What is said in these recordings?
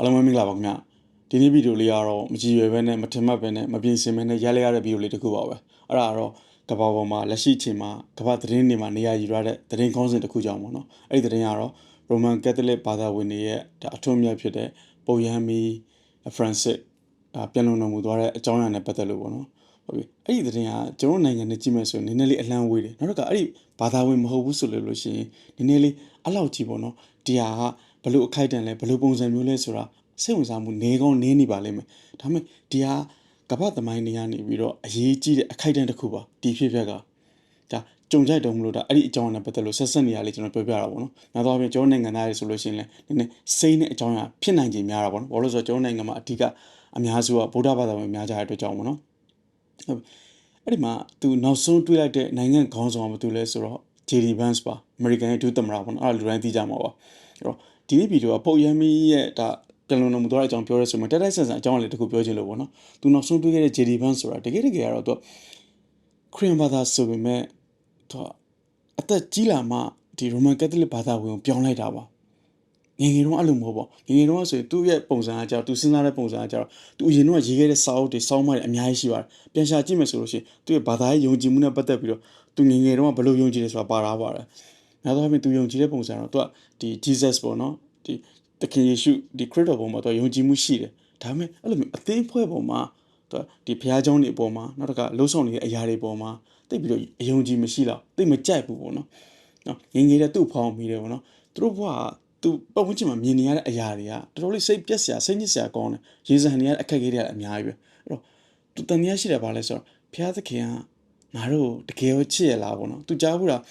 အားလုံးပဲမင်္ဂလာပါခင်ဗျဒီနေ့ဗီဒီယိုလေးကတော့မကြည်ရွယ်ပဲနဲ့မထင်မှတ်ပဲနဲ့မပြင်ဆင်ပဲနဲ့ရိုက်လိုက်ရတဲ့ဗီဒီယိုလေးတစ်ခုပါပဲအဲ့ဒါကတော့ကဘာပေါ်မှာလက်ရှိအချိန်မှာကဘာသတင်းတွေမှာနေရာယူရတဲ့သတင်းကောင်းစဉ်တစ်ခုကြောင့်ပေါ့နော်အဲ့ဒီသတင်းကတော့ Roman Catholic ဘာသာဝင်တွေရဲ့ဒါအထွတ်အမြတ်ဖြစ်တဲ့ပုပ်ယမ်းမီ Francis အပြန်လုံတော်မူသွားတဲ့အကြောင်းအရာနဲ့ပတ်သက်လို့ပေါ့နော်ဟုတ်ပြီအဲ့ဒီသတင်းကကျွန်တော်နိုင်ငံနဲ့ကြည့်မယ်ဆိုရင်နည်းနည်းလေးအလန့်ဝေးတယ်နောက်တစ်ခါအဲ့ဒီဘာသာဝင်မဟုတ်ဘူးဆိုလို့လို့ရှိရင်နည်းနည်းလေးအလောက်ကြီးပေါ့နော်ဒီဟာက ဘလို့အခိုက်အတန့်လဲဘလို့ပုံစံမျိုးလဲဆိုတာစိတ်ဝင်စားမှုနေကောင်းနေနေပါလိမ့်မယ်ဒါပေမဲ့ဒီဟာကပ္ပသမိုင်းတွေကနေပြီးတော့အရေးကြီးတဲ့အခိုက်အတန့်တစ်ခုပါဒီဖြစ်ဖြစ်ကဒါကြုံကြိုက်တုံးမလို့ဒါအဲ့ဒီအကြောင်းအရာနဲ့ပတ်သက်လို့ဆက်ဆက်နေရလေးကျွန်တော်ပြောပြတာပေါ့နော်။နောက်တော့ပြင်ကျွန်တော်နိုင်ငံသားတွေဆိုလို့ရှိရင်လည်းနည်းနည်းစိတ်နဲ့အကြောင်းအရာဖြစ်နိုင်ခြင်းများတာပေါ့နော်။ဘာလို့လဲဆိုတော့ကျွန်တော်နိုင်ငံမှာအဓိကအများစုကဗုဒ္ဓဘာသာဝင်များကြတဲ့အတွက်ကြောင့်ပေါ့နော်။ဟုတ်အဲ့ဒီမှာသူနောက်ဆုံးတွေ့လိုက်တဲ့နိုင်ငံခေါင်းဆောင်ကဘာတူလဲဆိုတော့ JD Vance ပါအမေရိကန်ရဲ့ဒုသမ္မတပေါ့နော်အဲ့ဒါလူတိုင်းသိကြမှာပါအဲ့ တော့ဒီဗီဒီယိုကပုတ်ရမီရဲ့ဒါပြန်လုံတော်မူသွားတဲ့အကြောင်းပြောရဲဆိုမှတက်တိုက်ဆန်ဆန်အကြောင်းလေးတစ်ခုပြောချင်လို့ပေါ့နော်သူနောက်ဆုံးတွေ့ခဲ့တဲ့ JD Vance ဆိုတာတကယ်တကယ်ကတော့သူခရစ်ယာန်ဘာသာဆိုပေမဲ့သူအသက်ကြီးလာမှဒီ Roman Catholic ဘာသာဝင်ကိုပြောင်းလိုက်တာပါငယ်ငယ်တော့အဲ့လိုမဟုတ်ပေါ့ငယ်ငယ်တော့ဆိုရင်သူ့ရဲ့ပုံစံကကြောက်သူစဉ်းစားတဲ့ပုံစံကကြောက်သူအရင်တော့ရေးခဲ့တဲ့စာအုပ်တွေစောင်းမတွေအများကြီးရှိပါတယ်ပြန်ရှာကြည့်မယ်ဆိုလို့ရှိရင်သူ့ရဲ့ဘာသာရေးယုံကြည်မှုနဲ့ပတ်သက်ပြီးတော့သူငယ်ငယ်တော့ဘယ်လိုယုံကြည်လဲဆိုတာပါတာပါတယ် နောက်တော့ပြင်သူယုံကြည်တဲ့ပုံစံတော့သူကဒီ Jesus ပေါ့နော်ဒီတခင်ယေရှုဒီခရစ်တော်ပေါ်မှာသူယုံကြည်မှုရှိတယ်ဒါပေမဲ့အဲ့လိုမျိုးအသေးဖွဲပေါ်မှာသူဒီဘုရားကျောင်းတွေအပေါ်မှာနောက်တစ်ခါလှုပ်ဆောင်နေတဲ့အရာတွေပေါ်မှာတိတ်ပြီးတော့အယုံကြည်မရှိတော့တိတ်မကြိုက်ဘူးပေါ့နော်နော်ငငယ်တဲ့သူ့ဖောင်းမိတယ်ပေါ့နော်သူတို့ဘဝသူပတ်ဝန်းကျင်မှာမြင်နေရတဲ့အရာတွေကတော်တော်လေးစိတ်ပြက်စရာစိတ်ညစ်စရာကောင်းတယ်ရေစံနေရတဲ့အခက်အခဲတွေကအများကြီးပဲအဲ့တော့သူတန်ရရှိတယ်ပါလဲဆိုတော့ဘုရားသခင်က ငါတို့တကယ်ရောချစ်ရလားပေါ့နော်သူကြားဘူးလား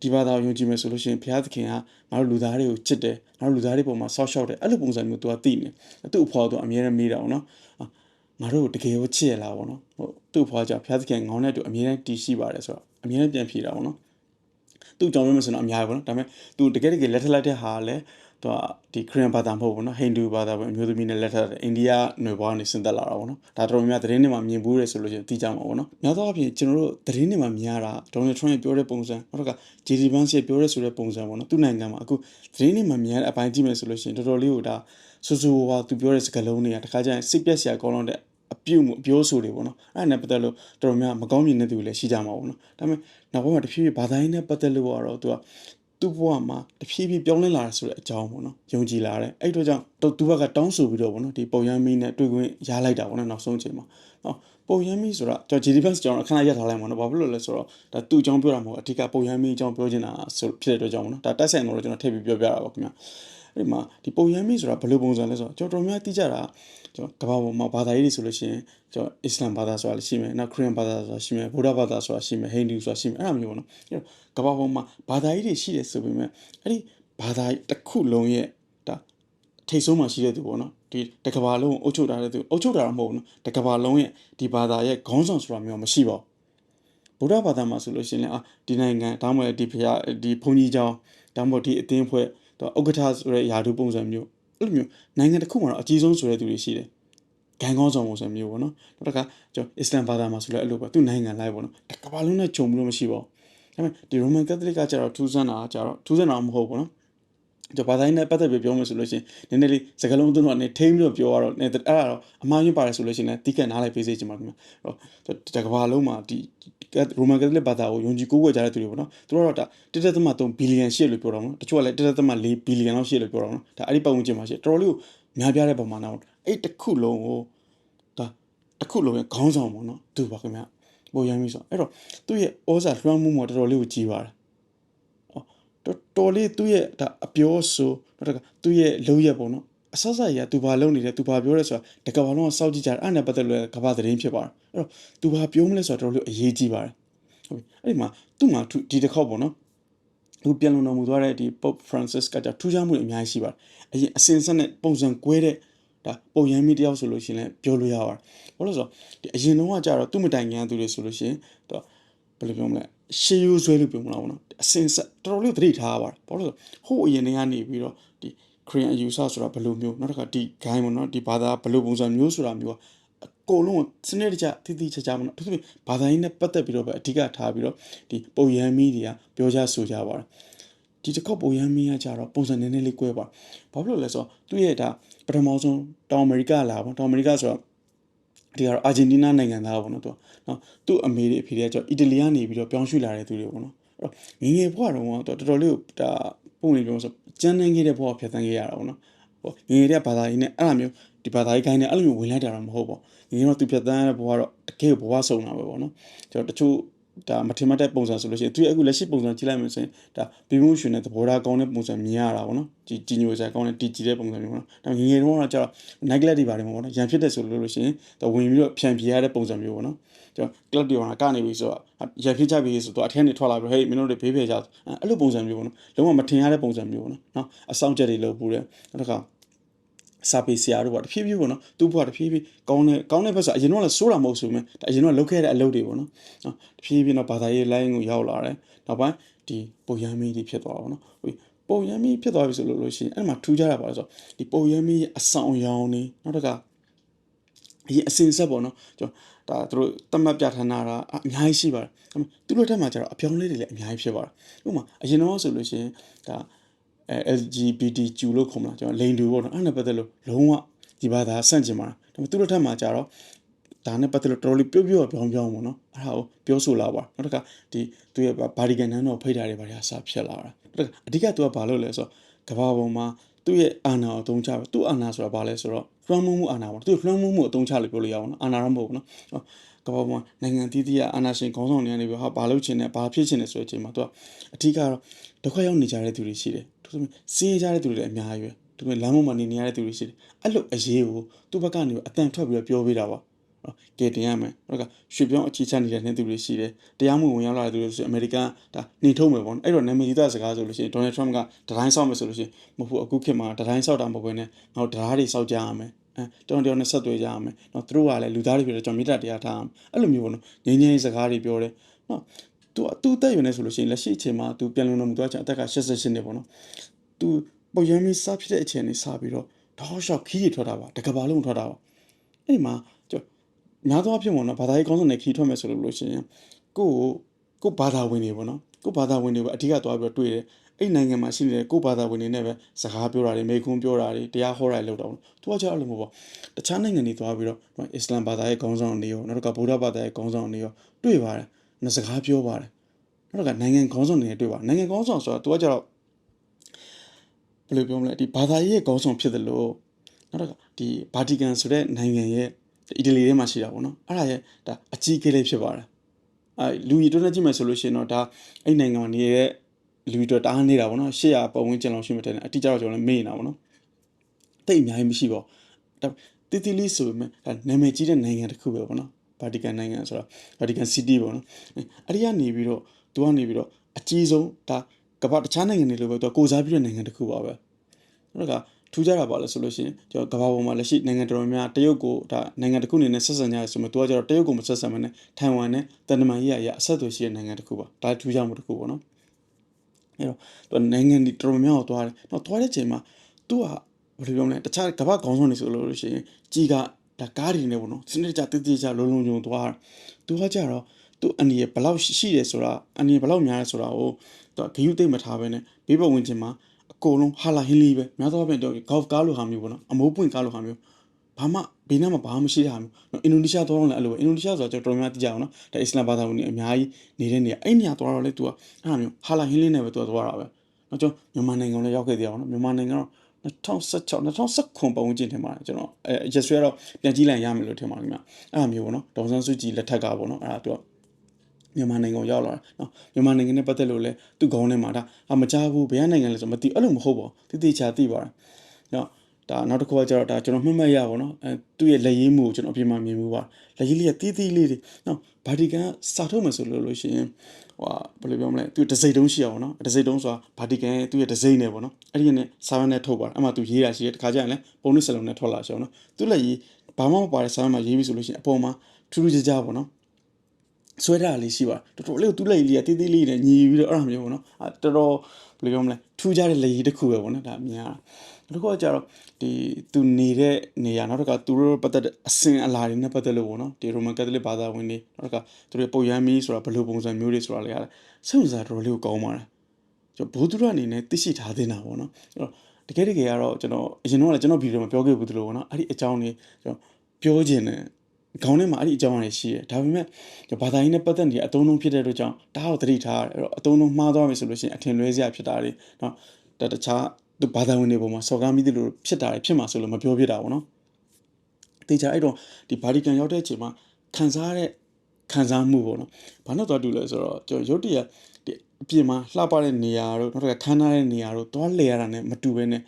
ဒီဘာသာကိုယုံကြည်မယ်ဆိုလို့ရှိရင်ဘုရားသခင်ကငါတို့လူသားတွေကိုချစ်တယ်ငါတို့လူသားတွေပုံမှာဆောက်ရှောက်တယ်အဲ့လိုပုံစံမျိုးသူကသိနေသူ့အဖေါ်သူအမြဲတမ်းမေးတာပေါ့နော်ငါတို့တကယ်ရောချစ်ရလားပေါ့နော်ဟုတ်သူ့အဖေါ်ကြောင့်ဘုရားသခင်ငေါင်းတဲ့သူအမြဲတမ်းတည်ရှိပါတယ်ဆိုတော့အမြဲတမ်းပြန်ဖြေတာပေါ့နော်သူ့ကြောင့်မဆိုတော့အများကြီးပေါ့နော်ဒါပေမဲ့သူတကယ်တကယ်လက်ထက်လိုက်တဲ့ဟာလည်း သူကဒီခရစ်ယာန်ဘာသာမဟုတ်ဘူးเนาะဟိန္ဒူဘာသာပဲအမျိုးသမီးနဲ့လက်ထပ်တယ်အိန္ဒိယနွယ်ဘွားနေဆင်းသက်လာတာပေါ့နော်ဒါတော်တော်များသတင်းတွေမှာမြင်ဘူးရဲဆိုလို့ရှိရင်သိကြမှာပေါ့နော်များသောအားဖြင့်ကျွန်တော်တို့သတင်းတွေမှာမြင်ရတာဒေါ်နယ်ထရန့်ပြောတဲ့ပုံစံနောက်ကဂျီဒီဘန်စီပြောတဲ့ဆိုတဲ့ပုံစံပေါ့နော်သူ့နိုင်ငံမှာအခုသတင်းတွေမှာမြင်ရတဲ့အပိုင်းကြည့်မယ်ဆိုလို့ရှိရင်တော်တော်လေးကိုဒါဆူဆူဝါသူပြောတဲ့စကားလုံးတွေကတခါကျရင်စိတ်ပြက်စရာကောင်းတဲ့အပြုတ်မှုအပြောဆိုတွေပေါ့နော်အဲ့ဒါနဲ့ပတ်သက်လို့တော်တော်များမကောင်းမြင်တဲ့သူတွေလည်းရှိကြမှာပေါ့နော်ဒါပေမဲ့နောက်ပိုင်းမှာတဖြည်းဖြည်းဘာသာရေးနဲ့ပတ်သက်လို့ကတော့သူက သူ့ဘဝမှာတဖြည်းဖြည်းပြောင်းလဲလာတယ်ဆိုတဲ့အကြောင်းပေါ့နော်ယုံကြည်လာတယ်အဲ့တို့ကြောင့်သူဘက်ကတောင်းဆိုပြီးတော့ပေါ့နော်ဒီပုံရမ်းမီးနဲ့တွေ့ခွင့်ရလိုက်တာပေါ့နော်နောက်ဆုံးချိန်မှာနော်ပုံရမ်းမီးဆိုတာကျွန်တော် GDPS ကျွန်တော်အခဏရက်ထားလိုက်မှာနော်ဘာဖြစ်လို့လဲဆိုတော့ဒါသူ့အကြောင်းပြောတာမဟုတ်အဓိကပုံရမ်းမီးအကြောင်းပြောချင်တာဆိုဖြစ်တဲ့အတွက်ကြောင့်ပေါ့နော်ဒါတက်ဆိုင်တော့ကျွန်တော်ထည့်ပြီးပြောပြတာပါခင်ဗျာ အဲ့မှာဒီပုံရမ်းမီးဆိုတာဘယ်လိုပုံစံလဲဆိုတော့ကျွန်တော်တို့များသိကြတာကျွန်တော်ကမ္ဘာပေါ်မှာဘာသာရေးတွေဆိုလို့ရှိရင်ကျွန်တော်အစ္စလမ်ဘာသာဆိုတာရှိမယ်နောက်ခရစ်ယာန်ဘာသာဆိုတာရှိမယ်ဗုဒ္ဓဘာသာဆိုတာရှိမယ်ဟိန္ဒူဆိုတာရှိမယ်အဲ့လိုမျိုးပေါ့နော်အဲ့တော့ကမ္ဘာပေါ်မှာဘာသာရေးတွေရှိတယ်ဆိုပေမဲ့အဲ့ဒီဘာသာတစ်ခုလုံးရဲ့ဒါထိတ်ဆုံးမှရှိတဲ့သူပေါ့နော်ဒီတကဘာလုံးအုပ်ချုပ်ထားတဲ့သူအုပ်ချုပ်တာတော့မဟုတ်ဘူးနော်တကဘာလုံးရဲ့ဒီဘာသာရဲ့ခေါင်းဆောင်ဆိုတာမျိုးမရှိပါဘူးဗုဒ္ဓဘာသာမှာဆိုလို့ရှိရင်အာဒီနိုင်ငံဒါမှမဟုတ်ဒီဖရာဒီဘုန်းကြီးကျောင်းဒါမှမဟုတ်ဒီအသင်းဖွဲ့ တော့ဥက္ကဋ္ဌဆိုတဲ့ယာတုပုံစံမျိုးအဲ့လိုမျိုးနိုင်ငံတစ်ခုမှာတော့အကြီးဆုံးဆိုတဲ့သူတွေရှိတယ်ဂန်ကောင်းဆောင်ပုံစံမျိုးပေါ့နော်နောက်တစ်ခါကျွန်တော်အစ္စလမ်ဘာသာမှာဆိုလဲအဲ့လိုပဲသူ့နိုင်ငံလိုက်ပေါ့နော်တကဘာလုံးနဲ့ဂျုံပြီးတော့မရှိပါဘူးဒါပေမဲ့ဒီ Roman Catholic ကကျတော့ထူးဆန်းတာကျတော့ထူးဆန်းတာမဟုတ်ဘူးနော် ကျွန်တော်ဘာသာရေးနဲ့ပတ်သက်ပြီးပြောမယ်ဆိုလို့ရှိရင်နည်းနည်းလေးစကားလုံးသွင်းတော့နေထိမ့်ပြီးတော့ပြောရတော့နေအဲ့ဒါတော့အမှားယွင်းပါတယ်ဆိုလို့ရှိရင်လည်းတိကျနားလိုက်ပေးစေချင်ပါခင်ဗျာအဲ့တော့တကဘာလုံးမှာဒီရိုမန်ကက်သလစ်ဘာသာကိုယုံကြည်ကိုးကွယ်ကြတဲ့သူတွေပေါ့နော်သူတို့ကတော့ဒါ1.3ဘီလီယံရှိလို့ပြောတော့နော်တချို့ကလည်း1.4ဘီလီယံလောက်ရှိလို့ပြောတော့နော်ဒါအဲ့ဒီပတ်ဝန်းကျင်မှာရှိတော်တော်လေးကိုများပြားတဲ့ပမာဏပေါ့အဲ့တစ်ခုလုံးကိုဒါတစ်ခုလုံးရဲ့ခေါင်းဆောင်ပေါ့နော်သူပါခင်ဗျာပိုရမ်းပြီဆိုအဲ့တော့သူ့ရဲ့ဩဇာလွှမ်းမှုမှာတော်တော်လေးကိုကြီးပါတယ် တော်တော်လေးသူ့ရဲ့ဒါအပြောဆိုတော့သူ့ရဲ့လုံရက်ပေါ့နော်အဆဆရသူဘာလုပ်နေလဲသူဘာပြောလဲဆိုတာတကဘာလုံးစောက်ကြည့်ကြတယ်အဲ့နဲ့ပတ်သက်လို့ကဘာသတင်းဖြစ်ပါတယ်အဲ့တော့သူဘာပြောမလဲဆိုတော့တော်တော်လေးအရေးကြီးပါတယ်ဟုတ်ပြီအဲ့ဒီမှာသူ့မှာဒီတစ်ခေါက်ပေါ့နော်သူပြန်လုံတော်မူသွားတဲ့ဒီ Pope Francis ကကြထူးခြားမှုတွေအများကြီးရှိပါတယ်အရင်အစင်ဆက်နဲ့ပုံစံကွဲတဲ့ဒါပုံရမ်းမီတယောက်ဆိုလို့ရှိရင်လည်းပြောလို့ရပါတယ်ဘာလို့လဲဆိုတော့ဒီအရင်တုန်းကကြတော့သူ့မတိုင်ခင်သူတွေဆိုလို့ရှိရင်တော့ဘယ်လိုပြောမလဲ ရှေးရိုးဆွဲလို့ပြောမလားဘောနော်အစင်ဆက်တော်တော်လေးသတိထားရပါတယ်ဘာလို့လဲဆိုဟိုးအရင်တည်းကနေပြီးတော့ဒီ Korean အယူဆဆိုတာဘယ်လိုမျိုးနောက်တစ်ခါဒီ gain ပေါ့နော်ဒီဘာသာဘယ်လိုပုံစံမျိုးဆိုတာမျိုးအကုန်လုံးစနစ်တကျတိတိကျကျပေါ့နော်သူကဘာသာရေးနဲ့ပတ်သက်ပြီးတော့ပဲအဓိကထားပြီးတော့ဒီပုံရမ်းမီတွေကပြောကြဆိုကြပါတယ်ဒီတစ်ခေါက်ပုံရမ်းမင်းကကြတော့ပုံစံနည်းနည်းလေးကွဲပါဘာဖြစ်လို့လဲဆိုတော့သူ့ရဲ့ဒါပထမဆုံးတောင်အမေရိကလာပေါ့တောင်အမေရိကဆိုတော့ ဒီကတော့အာဂျင်တီးနားနိုင်ငံသားပေါ့နော်သူကနော်သူ့အမေတွေအဖေတွေကကျတော့အီတလီကနေပြီးတော့ပြောင်းရွှေ့လာတဲ့သူတွေပေါ့နော်အဲ့တော့ငယ်ငယ်ဘဝတုန်းကတော့တော်တော်လေးဒါပုံနေပြောဆိုကျန်းတန်းခဲ့တဲ့ဘဝဖြတ်သန်းခဲ့ရတာပေါ့နော်ဟိုငယ်ငယ်တဲ့ဘာသာရေးနဲ့အဲ့လိုမျိုးဒီဘာသာရေးခိုင်းနဲ့အဲ့လိုမျိုးဝင်လိုက်တာတော့မဟုတ်ပေါ့ငယ်ငယ်တော့သူဖြတ်သန်းရတဲ့ဘဝတော့တကယ်ဘဝဆုံးတာပဲပေါ့နော်ကျွန်တော်တချို့ ဒါမထင်မှတ်တဲ့ပုံစံဆိုလို့ရှိရင်သူအခုလက်ရှိပုံစံကြည့်လိုက်မယ်ဆိုရင်ဒါဘီဘုံရှင်တဲ့သဘောထားကောင်းတဲ့ပုံစံမြင်ရတာပေါ့နော်ဒီကြီးညိုစားကောင်းတဲ့တီကြီးတဲ့ပုံစံမျိုးပေါ့နော်ဒါငငယ်တုန်းကတော့ကျတော့ neglect တွေပါတယ်ပေါ့နော်ရန်ဖြစ်တဲ့ဆိုလို့လို့ရှိရင်တော့ဝင်ပြီးတော့ဖြန်ပြေရတဲ့ပုံစံမျိုးပေါ့နော်ကျွန်တော် club တွေမှာကနေပြီးဆိုတော့ရန်ဖြစ်ကြပြီဆိုတော့အထက်နေထွက်လာပြီးဟေးမင်းတို့တွေဘေးဖယ်ကြအဲ့လိုပုံစံမျိုးပေါ့နော်လုံးဝမထင်ရတဲ့ပုံစံမျိုးပေါ့နော်နော်အဆောင်ချက်တွေလုပ်ပူတယ်နောက်တစ်ခါ စာပေဆရာတို့ပေါ့တဖြည်းဖြည်းပေါ့နော်သူ့ဘဝတဖြည်းဖြည်းကောင်းတဲ့ကောင်းတဲ့ဘက်ဆိုအရင်တော့လည်းစိုးတာမဟုတ်ဆိုမှအရင်တော့လုပ်ခဲ့တဲ့အလုပ်တွေပေါ့နော်နော်တဖြည်းဖြည်းတော့ဘာသာရေး line ကိုရောက်လာတယ်နောက်ပိုင်းဒီပုံရမ်းမီးတွေဖြစ်သွားပါတော့နော်ပုံရမ်းမီးဖြစ်သွားပြီဆိုလို့လို့ရှိရင်အဲ့မှာထူးခြားတာပါလို့ဆိုဒီပုံရမ်းမီးအဆောင်ရောင်နေနောက်တစ်ခါအရင်အစင်ဆက်ပေါ့နော်ကျွန်တော်ဒါသူတို့တတ်မှတ်ပြဌာန်းတာအများကြီးရှိပါတယ်ဒါပေမဲ့သူတို့ထက်မှကျတော့အပြောင်းလဲတွေလည်းအများကြီးဖြစ်ပါတယ်ဥပမာအရင်တော့ဆိုလို့ရှိရင်ဒါ အဲ LGBTQ လို့ခေါ်မလားကျွန်တော်လိန်တူပေါ့နော်အဲ့နဲ့ပတ်သက်လို့လုံးဝဒီဘာသာဆန့်ကျင်ပါတယ်ဒါပေမဲ့သူတို့ထက်မှကျတော့ဒါနဲ့ပတ်သက်လို့တော်တော်လေးပြုတ်ပြုတ်ပြောင်းပြောင်းပေါ့နော်အဲ့ဒါကိုပြောဆိုလာပါနောက်တစ်ခါဒီသူရဲ့ဘာဒီကန်နန်းတော့ဖိတ်တာတွေဘာတွေအစားဖြစ်လာတာနောက်တစ်ခါအဓိကသူကဘာလို့လဲဆိုတော့ကဘာပေါ်မှာသူ့ရဲ့အာဏာကိုအသုံးချပဲသူ့အာဏာဆိုတာဘာလဲဆိုတော့လွှမ်းမိုးမှုအာဏာပေါ့သူလွှမ်းမိုးမှုအသုံးချလို့ပြောလို့ရအောင်နော်အာဏာတော့မဟုတ်ဘူးနော်ကဘာပေါ်မှာနိုင်ငံတည်တည်ရအာဏာရှင်ခေါင်းဆောင်တွေကနေပြီးဟာဘာလုပ်ချင်တယ်ဘာဖြစ်ချင်တယ်ဆိုတဲ့အချိန်မှာသူကအဓိကတော့ဒုက္ခရောက်နေကြတဲ့သူတွေရှိတယ် သူဆိုစီးရကြတဲ့သူတွေလည်းအများကြီးပဲသူကလမ်းပေါ်မှာနေနေရတဲ့သူတွေရှိတယ်အဲ့လိုအရေးကိုသူ့ဘက်ကနေအတန်ထွက်ပြီးတော့ပြောပေးတာပါကဲတင်ရမယ်ဟုတ်ကဲ့ရွှေပြောင်းအခြေချနေတဲ့နေသူတွေရှိတယ်တရားမှုဝင်ရောက်လာတဲ့သူတွေဆိုအမေရိကန်ဒါနေထုတ်မယ်ပေါ့နော်အဲ့တော့နာမည်ကြီးတဲ့စကားဆိုလို့ရှိရင်ဒေါ်နယ်ထရမ့်ကတတိုင်းဆောက်မယ်ဆိုလို့ရှိရင်မဟုတ်ဘူးအခုခေတ်မှာတတိုင်းဆောက်တာမဟုတ်ဘဲနဲ့ငါတို့တရားတွေဆောက်ကြရမယ်အဲတောင်းတောင်းနဲ့ဆက်သွယ်ကြရမယ်နော်သူတို့ကလည်းလူသားတွေဖြစ်တော့ကျွန်တော်မေတ္တာတရားထားအောင်အဲ့လိုမျိုးပေါ့နော်ငင်းငင်းစကားတွေပြောတယ်နော် သူသူတက်ရွယ်နေဆိုလို့ရှိရင်လက်ရှိအချိန်မှာသူပြန်လုံတော်မူသွားချင်အသက်က88နှစ်ပေါ့နော်သူပုံရမ်းမီစဖြစ်တဲ့အချိန်နဲ့စပြီးတော့တောက်လျှောက်ခီးတွေထွက်တာပါတကဘာလုံးထွက်တာပါအဲ့မှာများသောအားဖြင့်ပေါ့နော်ဘာသာရေးကောင်းဆောင်တဲ့ခီးထွက်မယ်ဆိုလို့ရှိရင်ကိုကိုကိုဘာသာဝင်တွေပေါ့နော်ကိုဘာသာဝင်တွေပဲအဓိကသွားပြီးတော့တွေ့တယ်အဲ့နိုင်ငံမှာရှိနေတဲ့ကိုဘာသာဝင်တွေနဲ့ပဲစကားပြောတာတွေမိခွန်းပြောတာတွေတရားဟောတာတွေလုပ်တော့သူကကြောက်လို့မဟုတ်ပေါ့တခြားနိုင်ငံတွေသွားပြီးတော့အစ္စလမ်ဘာသာရဲ့ခေါင်းဆောင်တွေရောနောက်တော့ကဗုဒ္ဓဘာသာရဲ့ခေါင်းဆောင်တွေရောတွေ့ပါတယ် ငါစကားပြောပါတယ်နောက်တော့ကနိုင်ငံခေါင်းဆောင်တွေနဲ့တွေ့ပါနိုင်ငံခေါင်းဆောင်ဆိုတာသူကကြောက်ဘယ်လိုပြောမလဲဒီဘာသာရေးရဲ့ခေါင်းဆောင်ဖြစ်တယ်လို့နောက်တော့ဒီဗာတီကန်ဆိုတဲ့နိုင်ငံရဲ့အီတလီထဲမှာရှိတာပေါ့နော်အဲ့ဒါရဲ့ဒါအကြီးကလေးဖြစ်ပါတယ်အဲလူကြီးတွန်းနေကြည့်မယ်ဆိုလို့ရှိရင်တော့ဒါအဲ့နိုင်ငံမှာနေတဲ့လူတွေတားနေတာပေါ့နော်800ပတ်ဝန်းကျင်လောက်ရှိမှတဲ့အတိအကျတော့ကျွန်တော်လည်းမေ့နေတာပေါ့နော်တိတ်အများကြီးမရှိပါဘူးတီတီလေးဆိုပေမဲ့နာမည်ကြီးတဲ့နိုင်ငံတစ်ခုပဲပေါ့နော် ဗာတီကန်နိုင်ငံဆိုတာဗာတီကန်စီးတီးပေါ့နော်အဲ့ဒီကနေပြီးတော့သူကနေပြီးတော့အကြီးဆုံးဒါကမ္ဘာတခြားနိုင်ငံတွေလိုပဲသူကိုစားပြတဲ့နိုင်ငံတစ်ခုပါပဲအဲ့ဒါကထူးခြားတာပါလဲဆိုလို့ရှိရင်ကျွန်တော်ကမ္ဘာပေါ်မှာလက်ရှိနိုင်ငံတော်များတရုတ်ကိုဒါနိုင်ငံတစ်ခုအနေနဲ့ဆက်ဆံကြရဆိုမှသူကကျတော့တရုတ်ကိုမဆက်ဆံမနဲ့ထိုင်ဝမ်နဲ့တန်တမန်ရေးရအဆက်အသွယ်ရှိတဲ့နိုင်ငံတစ်ခုပါဒါထူးခြားမှုတစ်ခုပေါ့နော်အဲ့တော့သူနိုင်ငံဒီတော်များများကိုသွားတယ်တော့သွားတဲ့ချိန်မှာသူကဘယ်လိုပြောမလဲတခြားကမ္ဘာခေါင်းဆောင်တွေဆိုလို့ရှိရင်ကြီးက ဒါကားတွေနဲ့ပေါ့နော်စနစ်ကြတည်တည်ကြလုံးလုံးကြုံသွားတာသူကကြတော့သူအန်ဒီရဲ့ဘလောက်ရှိတယ်ဆိုတာအန်ဒီဘလောက်များလဲဆိုတာကိုသူကဂယုသိမ့်မထားဘဲနဲ့ဘေးပတ်ဝန်းကျင်မှာအကုန်လုံးဟာလာဟင်းလေးပဲများသောအားဖြင့်တော့ golf ကားလိုဟာမျိုးပေါ့နော်အမိုးပွင့်ကားလိုဟာမျိုးဘာမှဘေးနားမှာဘာမှမရှိတဲ့ဟာမျိုးအင်ဒိုနီးရှားသွားတော့လည်းအဲ့လိုပဲအင်ဒိုနီးရှားဆိုတော့ကျွန်တော်တော်များသိကြအောင်နော်ဒါအစ္စလမ်ဘာသာဝင်တွေအများကြီးနေတဲ့နေရာအဲ့နေရာသွားတော့လေ तू ကအဲ့ဟာမျိုးဟာလာဟင်းလေးနဲ့ပဲ तू ကသွားတာပဲနော်ကျွန်တော်မြန်မာနိုင်ငံလည်းရောက်ခဲ့သေးအောင်နော်မြန်မာနိုင်ငံတော့ 2016 2019ပတ်ဝန်းကျင်ထင်ပါတယ်ကျွန်တော်အဲရက်ဆွဲတော့ပြန်ကြည့်လိုက်ရမယ်လို့ထင်ပါတယ်ခင်ဗျအဲ့ဟာမျိုးပေါ့နော်ဒေါန်ဆန်းစုကြည်လက်ထက်ကပေါ့နော်အဲ့ဒါ तू ကမြန်မာနိုင်ငံကိုရောက်လာတာနော်မြန်မာနိုင်ငံနဲ့ပတ်သက်လို့လဲသူ့ခေါင်းထဲမှာဒါအမကြဘူးဘယ်နိုင်ငံလဲဆိုမသိအဲ့လိုမဟုတ်ပါဘူးတိတိကျသိပါတယ်နော် ဒါနောက်တစ်ခုကကျတော့ဒါကျွန်တော်မှတ်မှတ်ရပါတော့အဲသူ့ရဲ့လက်ရင်းမှုကိုကျွန်တော်အပြင်မှာမြင်မှုပါလက်ရင်းလေးကတီးတီးလေးတွေနော်ဗာတီကန်စာထုတ်မယ်ဆိုလို့လို့ရှိရင်ဟိုဘယ်လိုပြောမလဲသူတစိမ့်တုံးရှိအောင်နော်တစိမ့်တုံးဆိုတာဗာတီကန်ရဲ့သူ့ရဲ့တစိမ့်နဲ့ပေါ့နော်အဲ့ဒီနဲ့စာရွက်နဲ့ထုတ်ပါတယ်အဲ့မှာသူရေးတာရှိတယ်တခါကျရင်လည်းပုံနစ်စလုံးနဲ့ထွက်လာရှောင်းနော်သူ့လက်ရေးဘာမှမပါတဲ့စာရွက်မှာရေးပြီးဆိုလို့ရှိရင်အပေါ်မှာထူးထူးခြားခြားပေါ့နော်ဆွဲထားလေးရှိပါတော်တော်လေးကိုသူ့လက်လေးကတေးသေးလေးနဲ့ညီပြီးတော့အဲ့လိုမျိုးပေါ့နော်အဲတော်တော်ဘယ်လိုပြောမလဲထူးခြားတဲ့လက်ရည်တစ်ခုပဲပေါ့နော်ဒါအမြင်ရတာ နောက်တစ်ခုကကြတော့ဒီသူနေတဲ့နေရာနောက်တစ်ခါသူတို့ပတ်သက်တဲ့အစင်အလာတွေနဲ့ပတ်သက်လို့ပေါ့နော်ဒီရိုမန်ကက်သလစ်ဘာသာဝင်တွေနောက်တစ်ခါသူတို့ပုတ်ရမ်းမီဆိုတာဘယ်လိုပုံစံမျိုးတွေဆိုတာလည်းရတယ်စိတ်ဝင်စားတော်တော်လေးကိုကောင်းပါတယ်ကျွန်တော်ဘိုးသူရအနေနဲ့သိရှိထားသင့်တာပေါ့နော်အဲ့တော့တကယ်တကယ်ကတော့ကျွန်တော်အရင်တော့လည်းကျွန်တော်ဗီဒီယိုမှာပြောခဲ့ဘူးသလိုပေါ့နော်အဲ့ဒီအကြောင်းတွေကျွန်တော်ပြောခြင်းနဲ့ခေါင်းထဲမှာအဲ့ဒီအကြောင်းအရာရှိတယ်ဒါပေမဲ့ဘာသာရေးနဲ့ပတ်သက်နေတဲ့အတုံးလုံးဖြစ်တဲ့အတွက်ကြောင့်တားတော့သတိထားရတယ်အဲ့တော့အတုံးလုံးမှားသွားပြီဆိုလို့ရှိရင်အထင်လွဲစရာဖြစ်တာတွေနော်တတခြား သူဘာသာဝင်တွေပေါ်မှာစော်ကားမိတယ်လို့ဖြစ်တာတွေဖြစ်မှာဆိုလို့မပြောဖြစ်တာပေါ့နော်တေချာအဲ့တော့ဒီဗာတီကန်ရောက်တဲ့အချိန်မှာခံစားရတဲ့ခံစားမှုပေါ့နော်ဘာနဲ့သွားတူလဲဆိုတော့ကျွန်တော်ရုတ်တရက်ဒီအပြင်မှာလှပတဲ့နေရာတို့နောက်တစ်ခါခန်းထားတဲ့နေရာတို့သွားလဲရတာနဲ့မတူဘဲနဲ့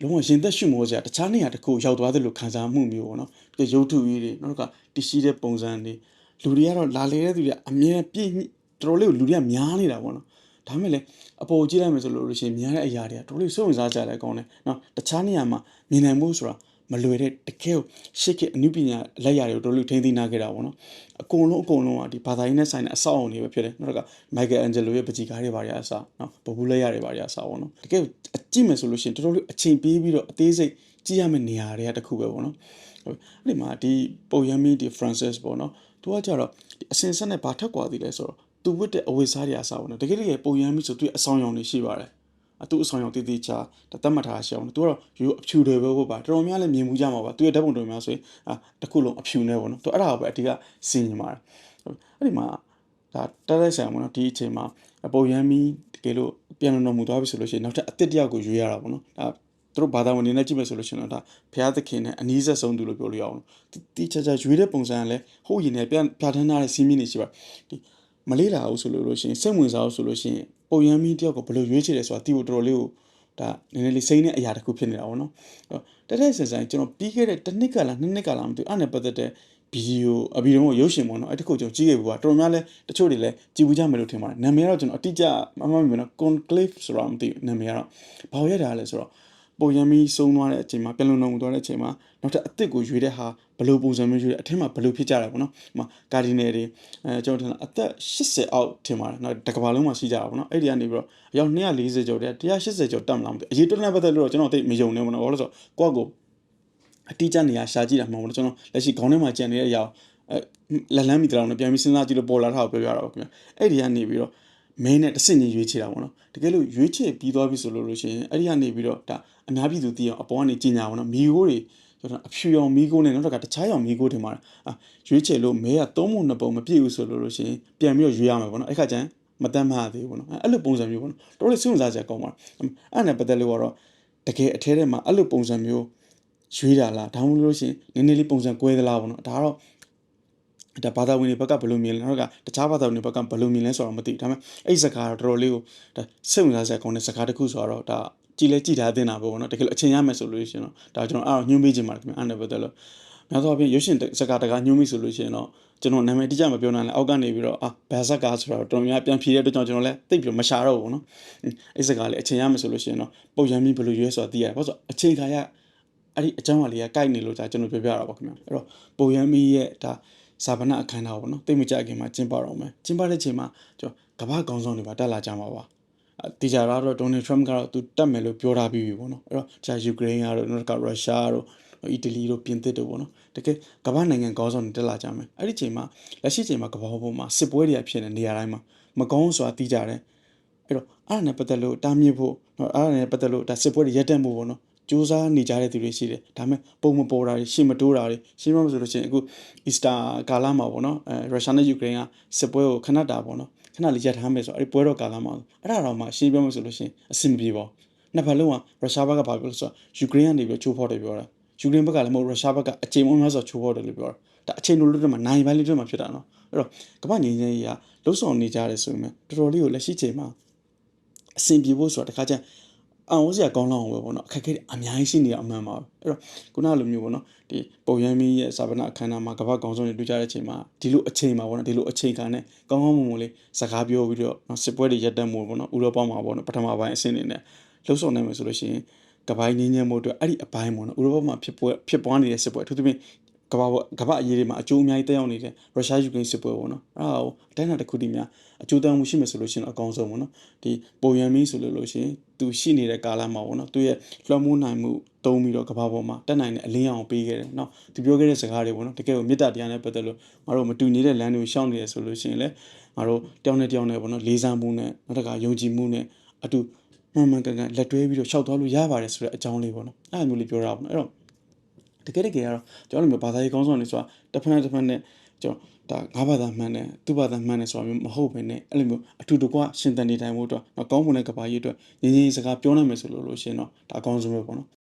လုံးဝရင်သက်ရှုမောစရာတခြားနေရာတစ်ခုရောက်သွားတယ်လို့ခံစားမှုမျိုးပေါ့နော်ဒီရုပ်ထုကြီးတွေနောက်တစ်ခါတရှိတဲ့ပုံစံတွေလူတွေကတော့လာလေတဲ့သူတွေအမြဲပြည့်တော်တော်လေးကိုလူတွေကများနေတာပေါ့နော် ဒါမဲ့လည်းအပေါ်ကြည့်လိုက်မယ်ဆိုလို့ရှိရင်များတဲ့အရာတွေကတော်တော်လေးစုံစမ်းကြတယ်ကောင်းတယ်နော်တခြားနေရာမှာမြင်နိုင်မှုဆိုတာမလွယ်တဲ့တကယ်ကိုရှစ်ခေတ်အနုပညာလက်ရာတွေကိုတော်တော်ထိန်းသိမ်းနာခဲ့တာပေါ့နော်အကုန်လုံးအကုန်လုံးကဒီဘာသာရေးနဲ့ဆိုင်တဲ့အဆောက်အအုံတွေပဲဖြစ်တယ်နောက်ကမိုက်ကယ်အန်ဂျယ်လိုရဲ့ပကြီးကားတွေဘာတွေအစားနော်ဘဘူးလက်ရာတွေဘာတွေအစားပေါ့နော်တကယ်အကြည့်မယ်ဆိုလို့ရှိရင်တော်တော်လေးအချိန်ပေးပြီးတော့အသေးစိတ်ကြည့်ရမယ့်နေရာတွေကတခုပဲပေါ့နော်အဲ့ဒီမှာဒီပုံရမီဒီ Francis ပေါ့နော်သူကကြတော့အစင်ဆက်နဲ့ဘာထက်กว่าသေးလဲဆိုတော့ သူဝတ်တဲ့အဝတ်စားတွေအစားပေါ့နော်တကယ်တကယ်ပုံရမီဆိုသူအဆောင်ရောင်တွေရှိပါတယ်အတူအဆောင်ရောင်တည်တည်ချာတတ်မှတ်ထားရှောင်းသူကတော့ရိုးအဖြူတွေပဲဟုတ်ပါတော်တော်များလည်းမြင်မှုကြမှာပါသူရဲ့ဓာတ်ပုံတော်များဆိုရင်အာတစ်ခုလုံးအဖြူနဲ့ပေါ့နော်သူအဲ့ဒါကိုပဲအဓိကစင်နေမှာအဲ့ဒီမှာဒါတက်တဲ့ဆိုင်ပေါ့နော်ဒီအချိန်မှာပုံရမ်းမီတကယ်လို့ပြန်လုံတော်မူသွားပြီဆိုလို့ရှိရင်နောက်ထပ်အစ်စ်တယောက်ကိုရွေးရတာပေါ့နော်ဒါသူတို့ဘာသာဝင်နေနဲ့ကြည့်မယ်ဆိုလို့ရှိရင်တော့ဒါဘုရားသခင်နဲ့အနီးဆက်ဆုံးသူလို့ပြောလို့ရအောင်တီချာချာရွေးတဲ့ပုံစံကလည်းဟိုးရင်နဲ့ပြန်ပြဋ္ဌာန်းထားတဲ့စီးမီနေရှိပါဒီ မလေးလာအောင်ဆိုလို့ရှိရင်စိတ်ဝင်စားအောင်ဆိုလို့ရှိရင်ပုံရမ်းမီတယောက်ကိုဘယ်လိုရွေးချယ်လဲဆိုတာတီးဖို့တော်တော်လေးကိုဒါနည်းနည်းလေးစိမ့်တဲ့အရာတစ်ခုဖြစ်နေတာပေါ့နော်တက်တဲ့ဆန်ဆန်ကျွန်တော်ပြီးခဲ့တဲ့တစ်နှစ်ကလားနှစ်နှစ်ကလားမသိဘူးအဲ့နဲ့ပတ်သက်တဲ့ဗီဒီယိုအဗီဒီယိုကိုရုပ်ရှင်ပေါ့နော်အဲ့တခုကျွန်တော်ကြည့်ခဲ့ဘူးကတော်တော်များလဲတချို့တွေလည်းကြည့်ဘူးကြမယ်လို့ထင်ပါတယ်နာမည်ကတော့ကျွန်တော်အတိအကျမမှတ်မိဘူးနော် conclave ဆိုတာမသိဘူးနာမည်ကတော့ဘာလို့ရတာလဲဆိုတော့ ပုံရမီစုံသွားတဲ့အချိန်မှာပြန်လုံတော်မူသွားတဲ့အချိန်မှာနောက်ထပ်အစ်စ်ကိုရွေးတဲ့ဟာဘယ်လိုပုံစံမျိုးရွေးလဲအထက်မှာဘယ်လိုဖြစ်ကြတာပေါ့နော်ဒီမှာကာဒီနယ်တွေအဲကျွန်တော်ထင်တာအသက်80အောက်ထင်ပါတယ်နော်တကဘာလုံးမှာရှိကြတာပေါ့နော်အဲ့ဒီကနေပြီးတော့အယောက်240ကျော်တဲ့180ကျော်တက်မလားမသိအရေးတွန်းနဲ့ပတ်သက်လို့တော့ကျွန်တော်သိမယုံနေဘူးနော်ဘာလို့ဆိုတော့ကိုယ့်ကိုအတိအကျနေရာရှာကြည့်တာမှမဟုတ်ဘူးကျွန်တော်လက်ရှိခေါင်းထဲမှာကြံနေတဲ့အရာအဲလက်လန်းမိတောင်နဲ့ပြန်ပြီးစဉ်းစားကြည့်လို့ပေါ်လာတာကိုပြောပြတာပါခင်ဗျအဲ့ဒီကနေပြီးတော့ မင်းနဲ့တဆင့်ကြီးရွေးချယ်တာပေါ့နော်တကယ်လို့ရွေးချယ်ပြီးသွားပြီဆိုလို့လို့ရှိရင်အဲ့ဒီကနေပြီးတော့ဒါအများပြည်သူသိအောင်အပေါ်ကနေကြီးညာပေါ့နော်မီကိုတွေကျွန်တော်အဖြူရောင်မီကိုနဲ့နောက်တစ်ခါတခြားရောင်မီကိုတင်ပါတယ်အာရွေးချယ်လို့မဲကသုံးပုံနှစ်ပုံမပြည့်ဘူးဆိုလို့လို့ရှိရင်ပြန်ပြီးတော့ရွေးရမှာပေါ့နော်အဲ့ခါကျရင်မတမ်းမသေးဘူးပေါ့နော်အဲ့လိုပုံစံမျိုးပေါ့နော်တော်တော်လေးစဉ်းစားကြကောင်းပါတယ်အဲ့နဲ့ပတ်သက်လို့ကတော့တကယ်အထဲထဲမှာအဲ့လိုပုံစံမျိုးရွေးတာလားဒါမှမဟုတ်လို့ရှိရင်နည်းနည်းလေးပုံစံကွဲသလားပေါ့နော်ဒါတော့ ဒါဘာသာဝင်တွေဘက်ကဘယ်လိုမြင်လဲနောက်ကတခြားဘာသာဝင်တွေဘက်ကဘယ်လိုမြင်လဲဆိုတော့မသိဘူးဒါပေမဲ့အဲ့စကားတော့တော်တော်လေးကိုဒါစိတ်ဝင်စားစရာကောင်းတဲ့စကားတစ်ခုဆိုတော့ဒါကြည်လဲကြည်ထားတင်တာပေါ့နော်တကယ်လို့အချိန်ရမယ်ဆိုလို့ရှိရင်တော့ဒါကျွန်တော်အဲ့တော့ညှိုးပေးခြင်းပါတယ်ခင်ဗျအဲ့နဲ့ပတ်သက်လို့များသောအားဖြင့်ရုပ်ရှင်စကားတကားညှိုးမိဆိုလို့ရှိရင်တော့ကျွန်တော်နာမည်တိကျမပြောနိုင်လဲအောက်ကနေပြီးတော့အာဘယ်ဇက်ကားဆိုတော့တော်များပြန်ဖြေတဲ့အတွက်ကြောင့်ကျွန်တော်လည်းသိပြီးမရှာတော့ဘူးနော်အဲ့စကားလေးအချိန်ရမယ်ဆိုလို့ရှိရင်တော့ပုံရမ်းပြီးဘယ်လိုရွေးဆိုတာသိရတယ်ဘာလို့ဆိုအချိန်ခါရအဲ့ဒီအကြောင်းအရာလေးကကိုက်နေလို့じゃကျွန်တော်ပြောပြတာပါခင်ဗျအဲ့တော့ပုံရမ်းမီရဲ့ဒါ ဇာပနာအခမ်းအနားပေါ့နော်တိတ်မကြခင်မှာကျင်းပတော့မယ်ကျင်းပတဲ့ချိန်မှာကျွန်တော်ကမ္ဘာကောင်ဆောင်တွေပါတက်လာကြမှာပါတီချာကတော့ဒေါ်နယ်ထရမ့်ကတော့သူတက်မယ်လို့ပြောထားပြီးပြီပေါ့နော်အဲ့တော့ဂျာယူကရိန်းကတော့နောက်ကရုရှားတို့အီတလီတို့ပြင်သစ်တို့ပေါ့နော်တကယ်ကမ္ဘာနိုင်ငံကောင်းဆောင်တွေတက်လာကြမယ်အဲ့ဒီချိန်မှာလက်ရှိချိန်မှာကမ္ဘာပေါ်မှာစစ်ပွဲတွေဖြစ်နေနေရာတိုင်းမှာမကောင်းဆိုတာသိကြတယ်အဲ့တော့အဲ့ဒါနဲ့ပတ်သက်လို့တားမြစ်ဖို့နော်အဲ့ဒါနဲ့ပတ်သက်လို့ဒါစစ်ပွဲတွေရပ်တန့်ဖို့ပေါ့နော် စူးစမ်းနေကြတဲ့သူတွေရှိတယ်ဒါပေမဲ့ပုံမပေါ်တာတွေရှေ့မတိုးတာတွေရှင်းမဆိုလို့ရှိရင်အခုအီစတာကာလမှာပေါ့နော်အဲရုရှားနဲ့ယူကရိန်းကစစ်ပွဲကိုခဏတာပေါ့နော်ခဏလေးရပ်ထားမယ်ဆိုတော့အဲ့ဒီပွဲတော်ကာလမှာအဲ့ဒါတော့မှရှင်းပြမယ်ဆိုလို့ရှိရင်အဆင်မပြေပါဘူးနှစ်ဖက်လုံးကရုရှားဘက်ကဘာပြောလို့ဆိုတော့ယူကရိန်းကနေပြီးချိုးဖောက်တယ်ပြောတာယူကရိန်းဘက်ကလည်းမဟုတ်ရုရှားဘက်ကအချိန်မများဆိုချိုးဖောက်တယ်လို့ပြောတာဒါအချိန်လိုလို့တည်းမှာနိုင်ပိုင်းလေးတည်းမှာဖြစ်တာနော်အဲ့တော့ကမ္ဘာငြိမ်းချမ်းရေးကလှုပ်ဆောင်နေကြတယ်ဆိုရင်တော်တော်လေးကိုလက်ရှိချိန်မှာအဆင်ပြေဖို့ဆိုတာတခါကျ အောင်စရာကောင်းလောက်အောင်ပဲပေါ့နော်အခက်အခဲတွေအများကြီးရှိနေရအမှန်ပါပဲအဲ့တော့ခုနလိုမျိုးပေါ့နော်ဒီပုံရမ်းမီးရဲ့စာပနာအခမ်းအနားမှာကမ္ဘာကောင်ဆောင်တွေတွေ့ကြတဲ့အချိန်မှာဒီလိုအချိန်မှာပေါ့နော်ဒီလိုအချိန်ခါနဲ့ကောင်းကောင်းမွန်မွန်လေးစကားပြောပြီးတော့နော်စစ်ပွဲတွေရပ်တန့်မှုပေါ့နော်ဥရောပမှာပေါ့နော်ပထမပိုင်းအဆင့်နေနဲ့လှုပ်ဆောင်နိုင်မယ်ဆိုလို့ရှိရင်ကပိုင်းငင်းညံ့မှုအတွက်အဲ့ဒီအပိုင်းပေါ့နော်ဥရောပမှာဖြစ်ပွဲဖြစ်ပွားနေတဲ့စစ်ပွဲအထူးသဖြင့် ကမ္ဘာပေါ်ကမ္ဘာအရေးတွေမှာအကျိုးအများကြီးတက်ရောက်နေတဲ့ရုရှားယူကရိန်းစစ်ပွဲပေါ့နော်အဲ့ဒါကိုအတိုင်းအတာတစ်ခုတည်းများအကျိုးသက်ရောက်မှုရှိမယ်ဆိုလို့ရှိရင်တော့အကောင်းဆုံးပေါ့နော်ဒီပုံရန်မီဆိုလို့လို့ရှိရင်သူရှိနေတဲ့ကာလမှာပေါ့နော်သူရဲ့လွှမ်းမိုးနိုင်မှုတုံးပြီးတော့ကမ္ဘာပေါ်မှာတက်နိုင်တဲ့အလင်းရောင်ပေးခဲ့တယ်နော်သူပြောခဲ့တဲ့စကားတွေပေါ့နော်တကယ်ကိုမေတ္တာတရားနဲ့ပတ်သက်လို့ငါတို့မတူညီတဲ့လမ်းတွေကိုရှောင်နေရဆိုလို့ရှိရင်လည်းငါတို့တယောက်နဲ့တယောက်နဲ့ပေါ့နော်လေးစားမှုနဲ့နောက်တစ်ခါယုံကြည်မှုနဲ့အတူမှန်မှန်ကန်ကန်လက်တွဲပြီးတော့ရှောက်သွားလို့ရပါတယ်ဆိုတဲ့အကြောင်းလေးပေါ့နော်အဲ့လိုမျိုးလေးပြောတာပေါ့နော်အဲ့တော့ တကယ်တကယ်ကတော့ကျွန်တော်တို့မျိုးဘာသာရေးကောင်းဆောင်နေဆိုတာတစ်ဖက်နဲ့တစ်ဖက်နဲ့ကျွန်တော်ဒါငါးဘာသာမှန်တယ်သူ့ဘာသာမှန်တယ်ဆိုတာမျိုးမဟုတ်ဘဲနဲ့အဲ့လိုမျိုးအထူးတကွရှင်တန်နေတိုင်းဖို့အတွက်တော့ကောင်းမွန်တဲ့ကဘာကြီးအတွက်ညီညီစကားပြောနိုင်မယ်ဆိုလို့လို့ရှရင်တော့ဒါအကောင်းဆုံးပဲပေါ့နော်